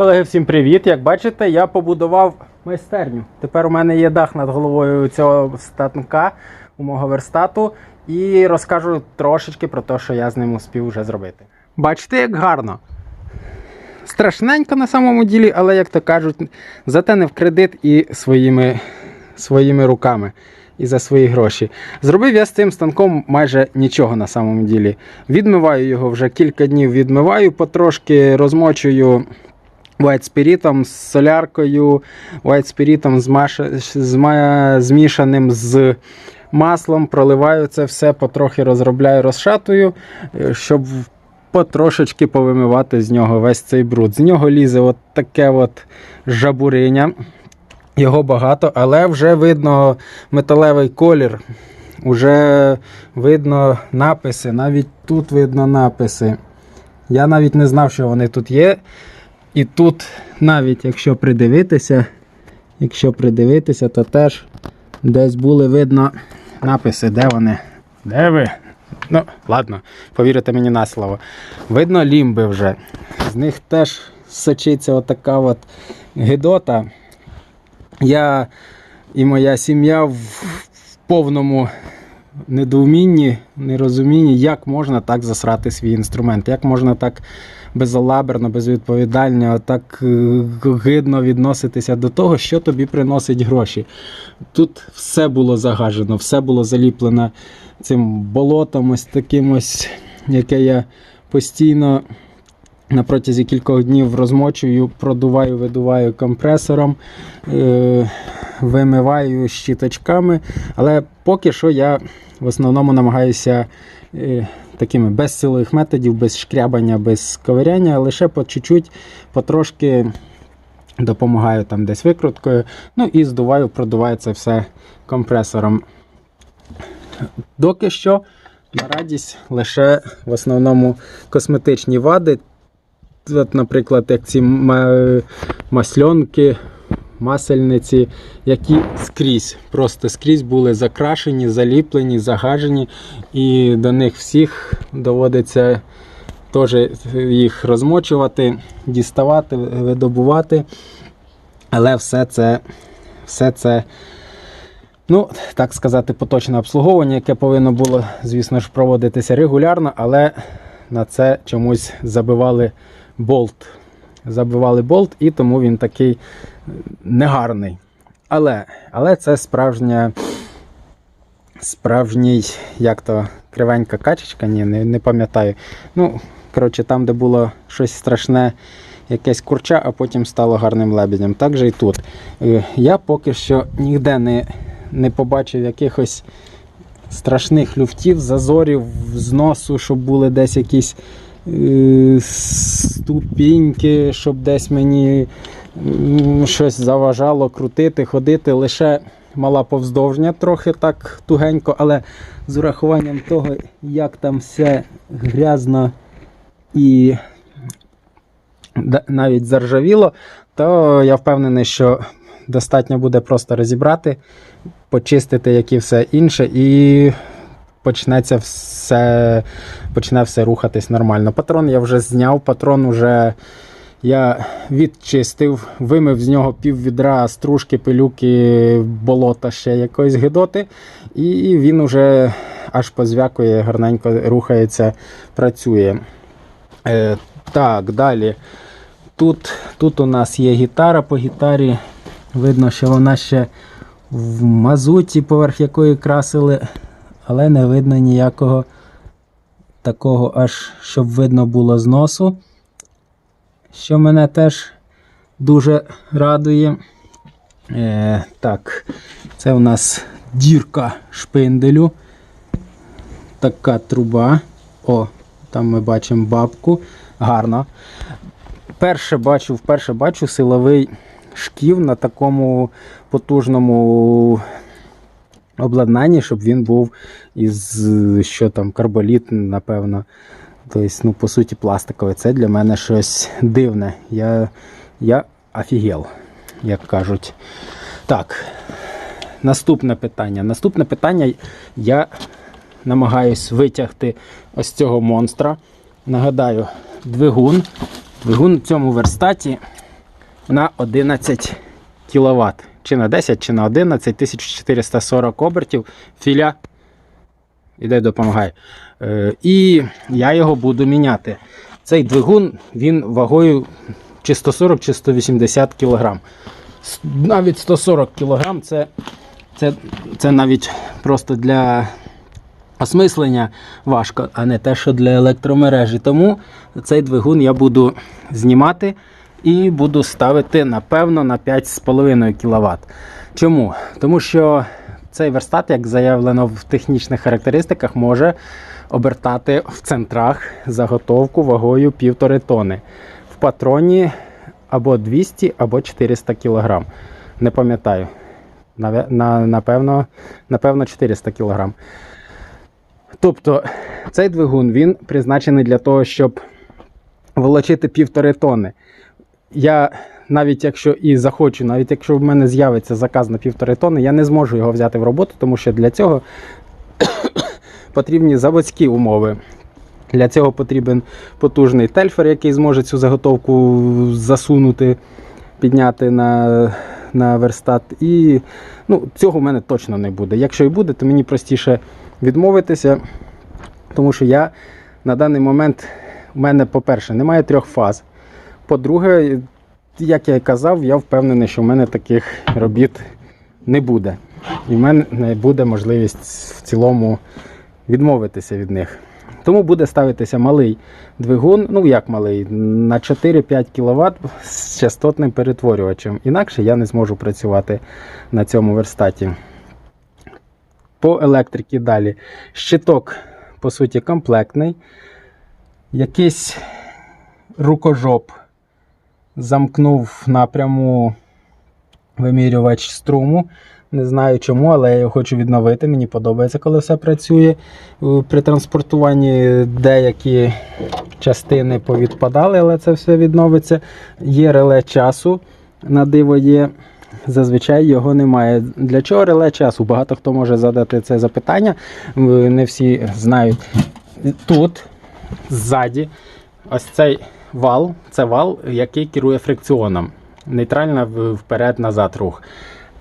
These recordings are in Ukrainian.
Колеги, всім привіт! Як бачите, я побудував майстерню. Тепер у мене є дах над головою цього станка у мого верстату. І розкажу трошечки про те, що я з ним успів вже зробити. Бачите, як гарно. Страшненько на самому ділі, але, як то кажуть, зате не в кредит і своїми, своїми руками. І за свої гроші. Зробив я з цим станком майже нічого на самому ділі. Відмиваю його вже кілька днів відмиваю, потрошки розмочую White Spirit з соляркою, White Spirit змішаним з маслом, проливаю це все, потрохи розробляю, розшатую, е, щоб потрошечки повимивати з нього весь цей бруд. З нього лізе от таке от жабуриня. Його багато, але вже видно металевий колір, вже видно написи, навіть тут видно написи. Я навіть не знав, що вони тут є. І тут, навіть якщо придивитися, якщо придивитися, то теж десь були видно написи, де вони. Де ви? Ну, ладно, повірите мені на слово. Видно лімби вже. З них теж сочиться отака от гидота. Я і моя сім'я в, повному недоумінні, нерозумінні, як можна так засрати свій інструмент, як можна так безалаберно, безвідповідально, так е, гидно відноситися до того, що тобі приносить гроші. Тут все було загажено, все було заліплено цим болотом, ось таким ось, яке я постійно на протязі кількох днів розмочую, продуваю, видуваю компресором, е, вимиваю щіточками. Але поки що я в основному намагаюся е, такими без силових методів, без шкрябання, без ковиряння, лише по чуть-чуть, потрошки допомагаю там десь викруткою. Ну і здуваю, продуваю це все компресором. Доки що на радість лише в основному косметичні вади. От, наприклад, як ці ма- масльонки, масельниці, які скрізь, просто скрізь були закрашені, заліплені, загажені, і до них всіх доводиться теж їх розмочувати, діставати, видобувати. Але все це, все це, ну, так сказати, поточне обслуговування, яке повинно було, звісно ж, проводитися регулярно, але на це чомусь забивали болт. Забивали болт, і тому він такий негарний. Але, але це справжня. Справжній, як то, кривенька качечка, ні, не, не пам'ятаю. Ну, коротше, там, де було щось страшне, якесь курча, а потім стало гарним лебедем. Так же і тут. Е, Я поки що ніде не, не побачив якихось страшних люфтів, зазорів, зносу, щоб були десь якісь е, ступіньки, щоб десь мені щось заважало крутити, ходити. Лише мала повздовжня трохи так тугенько, але з урахуванням того, як там все грязно і навіть заржавіло, то я впевнений, що достатньо буде просто розібрати, почистити, як і все інше, і почнеться все, почне все рухатись нормально. Патрон я вже зняв, патрон вже я відчистив, вимив з нього пів відра стружки, пилюки, болота ще якоїсь гидоти, і він уже аж позвякує, гарненько рухається, працює. Е, так, далі. Тут, тут у нас є гітара по гітарі. Видно, що вона ще в мазуті, поверх якої красили, але не видно ніякого такого, аж щоб видно було зносу. Що мене теж дуже радує. Е, так, це у нас дірка шпинделю. Така труба. О, там ми бачимо бабку. Гарно. Перше бачу, вперше бачу силовий шків на такому потужному обладнанні, щоб він був із що там, карболіт, напевно. Тобто, ну, по суті, пластиковий. Це для мене щось дивне. Я, я офігел, як кажуть. Так, наступне питання. Наступне питання я намагаюсь витягти ось цього монстра. Нагадаю, двигун. Двигун в цьому верстаті на 11 кВт. Чи на 10, чи на 11, 1440 обертів. Філя. Іде допомагає. Е, і я його буду міняти. Цей двигун він вагою чи 140, чи 180 кг. Навіть 140 кг це, це, це навіть просто для осмислення важко, а не те, що для електромережі. Тому цей двигун я буду знімати і буду ставити, напевно, на 5,5 кВт. Чому? Тому що цей верстат, як заявлено в технічних характеристиках, може обертати в центрах заготовку вагою 1,5 тонни. В патроні або 200, або 400 кг. Не пам'ятаю. Напевно, напевно 400 кг. Тобто цей двигун він призначений для того, щоб волочити півтори тонни. Я навіть якщо і захочу, навіть якщо в мене з'явиться заказ на півтори тонни, я не зможу його взяти в роботу, тому що для цього потрібні заводські умови. Для цього потрібен потужний тельфер, який зможе цю заготовку засунути, підняти на, на верстат. І ну, цього в мене точно не буде. Якщо і буде, то мені простіше відмовитися, тому що я на даний момент у мене, по-перше, немає трьох фаз. По-друге, як я і казав, я впевнений, що в мене таких робіт не буде. І в мене не буде можливість в цілому відмовитися від них. Тому буде ставитися малий двигун, ну як малий, на 4-5 кВт з частотним перетворювачем. Інакше я не зможу працювати на цьому верстаті. По електриці далі. Щиток, по суті, комплектний. Якийсь рукожоп замкнув напряму вимірювач струму. Не знаю чому, але я хочу відновити. Мені подобається, коли все працює. При транспортуванні деякі частини повідпадали, але це все відновиться. Є реле часу на диво є. Зазвичай його немає. Для чого реле часу? Багато хто може задати це запитання. Е, Не всі знають. Тут, ззаді, ось цей вал, це вал, який керує фрикціоном. Нейтрально вперед-назад рух.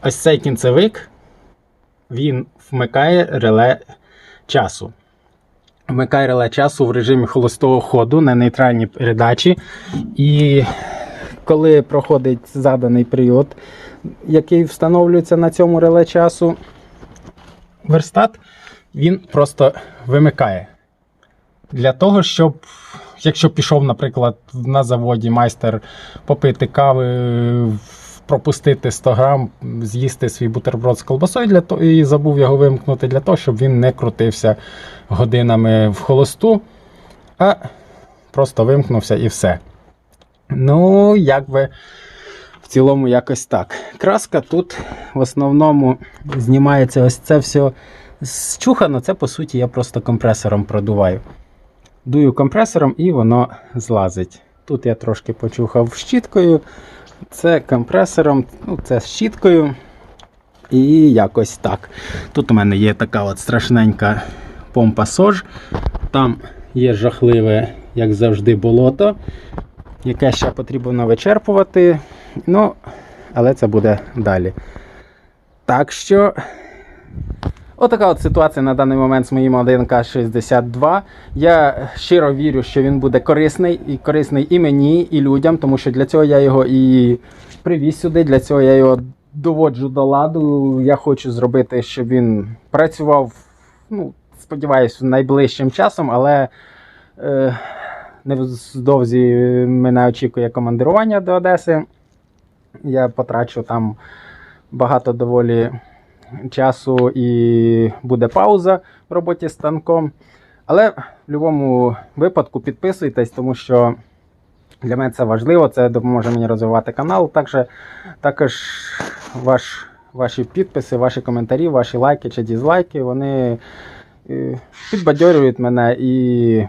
Ось цей кінцевик, він вмикає реле часу. Вмикає реле часу в режимі холостого ходу на нейтральній передачі. І коли проходить заданий період, який встановлюється на цьому реле часу, верстат, він просто вимикає. Для того, щоб, якщо пішов, наприклад, на заводі майстер попити кави, пропустити 100 грам, з'їсти свій бутерброд з колбасою для того, і забув його вимкнути для того, щоб він не крутився годинами в холосту, а просто вимкнувся і все. Ну, як би в цілому якось так. Краска тут в основному знімається ось це все зчухано. Це по суті я просто компресором продуваю. Дую компресором і воно злазить. Тут я трошки почухав щіткою. Це компресором, ну, це щіткою. І якось так. Тут у мене є така от страшненька помпа сож. Там є жахливе, як завжди, болото, яке ще потрібно вичерпувати. Ну, але це буде далі. Так що. Отака от ситуація на даний момент з моїм 1К62. Я щиро вірю, що він буде корисний і корисний і мені, і людям, тому що для цього я його і привіз сюди, для цього я його доводжу до ладу. Я хочу зробити, щоб він працював, ну, сподіваюся, найближчим часом, але е, невдовзі мене очікує командирування до Одеси. Я потрачу там багато доволі часу і буде пауза в роботі з станком. Але в будь-якому випадку підписуйтесь, тому що для мене це важливо, це допоможе мені розвивати канал. Також, також ваш, ваші підписи, ваші коментарі, ваші лайки чи дізлайки, вони е, підбадьорюють мене і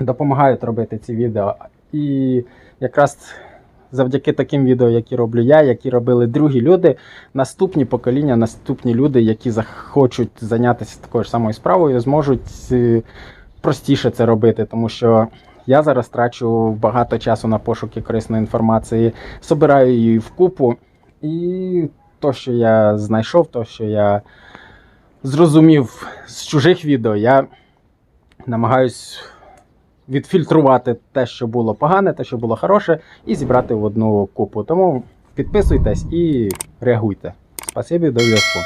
допомагають робити ці відео. І якраз завдяки таким відео, які роблю я, які робили другі люди, наступні покоління, наступні люди, які захочуть зайнятися такою ж самою справою, зможуть е, простіше це робити, тому що я зараз трачу багато часу на пошуки корисної інформації, собираю її в купу. І то, що я знайшов, то, що я зрозумів з чужих відео, я намагаюсь відфільтрувати те, що було погане, те, що було хороше, і зібрати в одну купу. Тому підписуйтесь і реагуйте. Спасибі, до зв'язку.